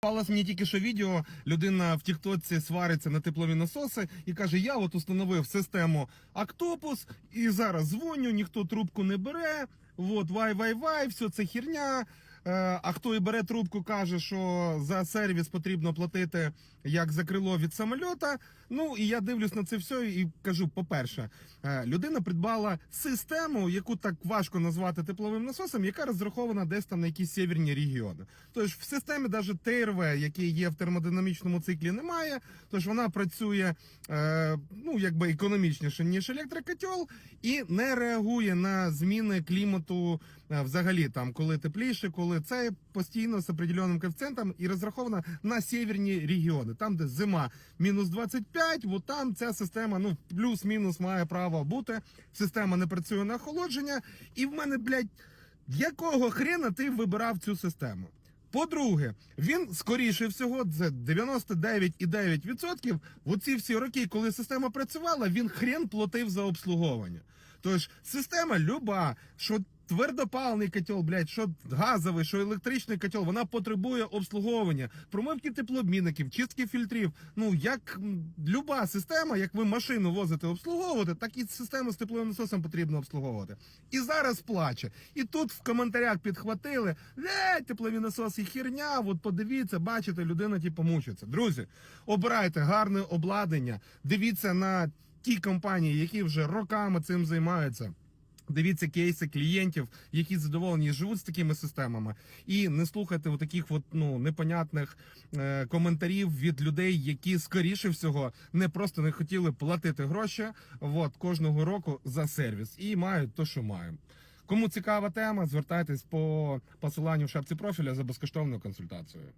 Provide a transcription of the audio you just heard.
Попалось мені тільки що відео. Людина в Тіктоці свариться на теплові насоси і каже: Я от установив систему Актопус, і зараз дзвоню, ніхто трубку не бере. От вай вай вай, все це херня. Е, А хто і бере трубку, каже, що за сервіс потрібно платити як за крило від самольота. Ну і я дивлюсь на це все і кажу: по-перше, е, людина придбала систему, яку так важко назвати тепловим насосом, яка розрахована десь там на якісь северні регіони. Тож в системі навіть ТРВ, який є в термодинамічному циклі, немає. Тож вона працює е, ну якби економічніше ніж електрокотел, і не реагує на зміни клімату взагалі, там коли тепліше, коли це постійно з определеним коефіцієнтом і розрахована на северні регіони, там де зима мінус 25, от там ця система ну плюс-мінус має право бути. Система не працює на охолодження, і в мене, блядь, якого хрена ти вибирав цю систему? По-друге, він скоріше всього, це 99,9%, в оці всі роки, коли система працювала, він хрен платив за обслуговування. Тож система люба, що твердопаливний котел, блядь, що газовий, що електричний котел, вона потребує обслуговування, промивки теплообмінників, чистки фільтрів. Ну як люба система, як ви машину возите обслуговувати, так і систему з тепловим насосом потрібно обслуговувати. І зараз плаче. І тут в коментарях підхватили, блядь, теплові насоси херня. От подивіться, бачите, людина типу мучиться. Друзі, обирайте гарне обладнання, дивіться на ті компанії, які вже роками цим займаються. Дивіться кейси клієнтів, які задоволені живуть з такими системами, і не слухайте таких от, ну непонятних е, коментарів від людей, які скоріше всього не просто не хотіли платити гроші от, кожного року за сервіс і мають то, що мають. Кому цікава тема, звертайтесь по посиланню в шапці профіля за безкоштовною консультацією.